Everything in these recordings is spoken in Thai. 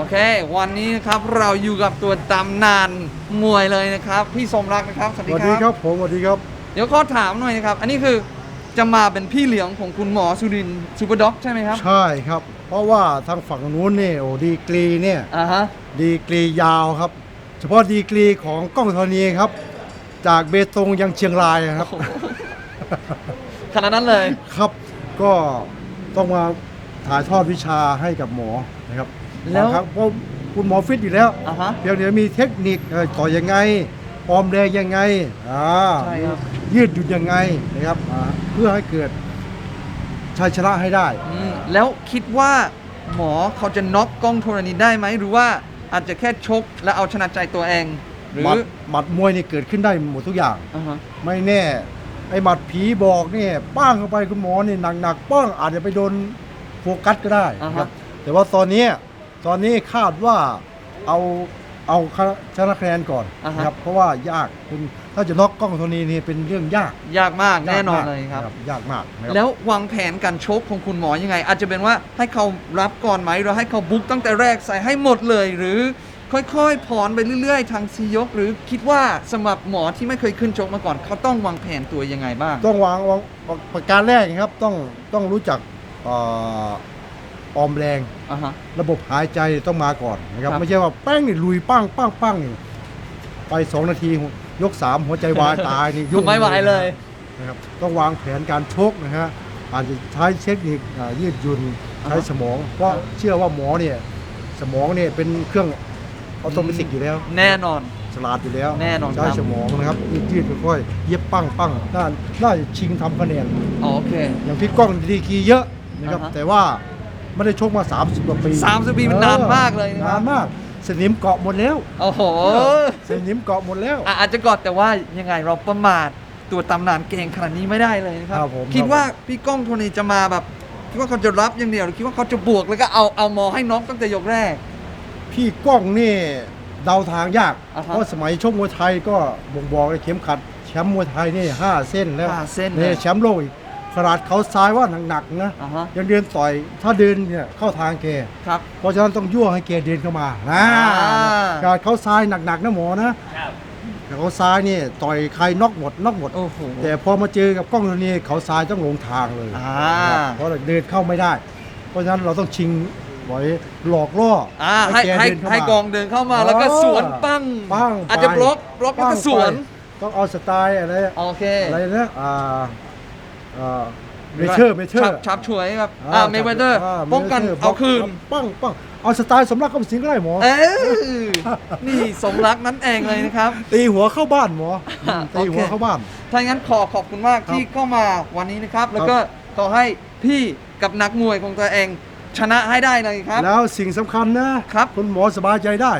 โอเค วันนี้นะครับเราอยู่กับตัวตำนานมวยเลยนะครับ พี่สมรักนะครับสวัสสดีวัสคดีรับครับผมสวัสดีครับ เดี๋ยวขอถามหน่อยนะครับ อันนี้คือจะมาเป็นพี่เลี้ยงของคุณหมอสุรินทร์ซูเปอร์ด็อกใช่ไหมครับใช่ครับ เพราะว่าทางฝั่งนู้นเนี่ยโอ้ดีกรีเนี่ยอ่าฮะดีกรียาวครับ เฉพาะดีกรีของกล้องธรณีครับ จากเบตงยังเชียงรายครับขนาดนั้นเลย ครับ ก็ต้องมาถ่ายทอดวิชาให้กับหมอนะครับ แล้วครับเพราะคุณหมอฟิตอยู่แล้วอ่าฮะ เพียงแต่มีเทคนิคเอ่อต่อยยังไงปลอมแรงยังไงอ่าใช่ครับ ยืดหยุ่นยังไงนะครับอ่าเพื่อให้เกิดชัยชนะให้ได้ อืมแล้วคิดว่าหมอเขาจะน็อกกล้องโทรณีได้ไหม หรือว่าอาจจะแค่ชกแล้วเอาชนะใจตัวเอง หรือหมัดหมัดมวยนี่เกิดขึ้นได้หมดทุกอย่าง อ่าฮะไม่แน่ ไอ้หมัดผีบอกเนี่ยป้างเข้าไปคุณหมอนี่หนักๆป้างอาจจะไปโดนโฟกัสก็ได้อ่านะฮะครับแต่ว่าตอนนี้ ตอนนี้คาดว่าเอาเอาชนะคะแนนก่อนอ่าฮะ นะครับเพราะว่ายากคุณถ้าจะน็อกกล้องโทนี้นี่เป็นเรื่องยากยากมากแน่นอนากมากเลยครับ ยากมากนะครับแล้ววางแผนการชกของคุณหมอยังไง อาจจะเป็นว่าให้เขารับก่อนไหมหรือให้เขาบุกตั้งแต่แรกใส่ให้หมดเลย หรือค่อยๆผ่อนไปเรื่อยๆ ทางซียก หรือคิดว่าสำหรับหมอที่ไม่เคยขึ้นชกมาก่อน เขาต้องวางแผนตัวยังไงบ้าง ต้องวางวางประการแรกนะครับต้องต้องรู้จักเอ่อ ออมแรง อ่าฮะ ระบบหายใจต้องมาก่อนนะครับครับ ไม่ใช่ว่าแป้งนี่ลุยปั้งปั้งปั้งนี่ไปสองนาทียกสามหัวใจวายตายนี่ยุ่งไม่ไหวเลย นะครับต้องวางแผนการชกนะฮะอาจจะใช้เทคนิคอ่ายืดหยุ่นใช้สมอง เพราะเชื่อว่าหมอเนี่ยสมองเนี่ยเป็นเครื่องออโตเมติกอยู่แล้ว แน่นอน ฉลาดอยู่แล้วแน่นอนใช้ครับ สมองนะครับยืดยืดค่อยๆเย็บปั้งปั้งน่าน่าจะชิงทำคะแนน อ๋อโอเค อย่างพี่ก้องดีกรีเยอะนะครับอ่าฮะ แต่ว่า ไม่ได้ชกมา 30กว่าปี30ปีมันนานมากเลยนะครับ นานมากสนิมเกาะหมดแล้วโอ้โหสนิมเกาะหมดแล้ว อะอาจจะกอดแต่ว่ายังไงเราประมาทตัวตำนานเก่งขนาดนี้ไม่ได้เลยนะครับ ครับผม คิดว่าพี่ก้องโทนี่จะมาแบบคิดว่าเขาจะรับอย่างเดียวหรือคิดว่าเขาจะบวกแล้วก็เอาเอาหมอให้น็อกตั้งแต่ยกแรก พี่ก้องนี่เดาทางยาก อ่าฮะเพราะสมัยชกมวยไทยก็บ่งบอกเลยเข็มขัดแชมป์มวยไทยนี่ห้าเส้นแล้วห้าเส้นนี่เลย แชมป์โลกอีก ขนาดเขาซ้ายว่าหนักๆนะอ่าฮะ ยังเดินต่อยถ้าเดินเนี่ยเข้าทางแกครับ เพราะฉะนั้นต้องยั่วให้แกเดินเข้ามานะอ่าการเขาซ้ายหนักๆนะหมอนะแต่เขาซ้ายนี่ต่อยใครน็อกหมดน็อกหมด โอ้โห แต่พอมาเจอกับกล้องตัวนี้เขาซ้ายต้องลงทางเลยอ่า นะครับเพราะเดินเข้าไม่ได้ เพราะฉะนั้นเราต้องชิงไว้หลอกล่ออ่าให้แกให้เดินเข้ามาให้กองเดินเข้ามาแล้วก็สวนปั้งปั้งอาจจะไปบล็อกบล็อกแล้วก็ปั้งสวน ไปต้องเอาสไตล์อะไรโอเค อะไรนะอ่าอ่า เมเชอร์เมเชอชับร์ชับช่วยครับอ่าเมเวเตอร์าป้องกัน Mayweather เอาคืนปั้งปั้งเอาสไตล์สำรักเข้าไปสิงก็ได้หมอเออนี่สมรักนั้นเองเลยนะครับ ตีหัวเข้าบ้านหมออืมโอเคตีหัวเข้าบ้านถ้างั้นขอขอบคุณมากครับที่เข้ามาวันนี้นะครับ แล้วก็ขอให้พี่กับนักมวยของตัวเองชนะให้ได้เลยครับ แล้วสิ่งสำคัญนะครับคุณหมอสบายใจได้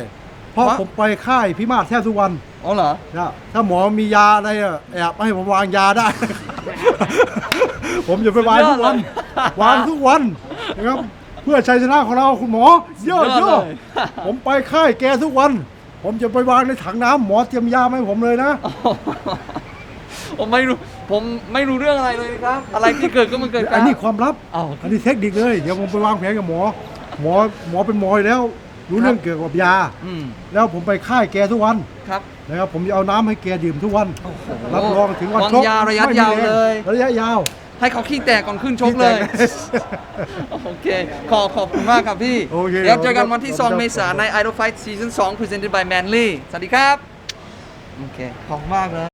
เพราะเพราะผมไปค่ายพิมาศแทบทุกวันอ๋อเหรอนะถ้าหมอมียาอะไรอะแอบให้ผมวางยาได้ ผมจะไปวางทุกวันสุดยอดเลยวางทุกวันนะครับเพื่อชัยชนะของเราคุณหมอเยอะสุดยเยออะดเลยผมไปค่ายแกทุกวัน ผมจะไปวางในถังน้ำหมอเตรียมยามาให้ผมเลยนะ ผมไม่รู้ผมไม่รู้เรื่องอะไรเลยนะครับ อะไรที่เกิดก็มันเกิดกัอันนนี้ความลับเอาอันนี้เทคนิคเลยเดี๋ยวผมไปวางแผนกับหมอ หมอหมอเป็นหมออยู่แล้ว รู้เรื่องเกี่ยวกับยา อืมแล้วผมไปค่ายแกทุกวันครับนะครับผมจะเอาน้ำให้แกดื่มทุกวัน โอ้โหรับรองถึงวันวางชกยาระยะไม่มียาวแรงเลย ระยะยาว ให้เขาขี้แตกก่อนขึ้นชกเลย โอเค ขอขอบคุณมากครับพี่ โอเคเดี๋ยวเจอกันวันที่ครับ 2 เมษายนใน Idol Fight Season 2 Presented by Manly สวัสดีครับ โอเค ขอบคุณมากเลย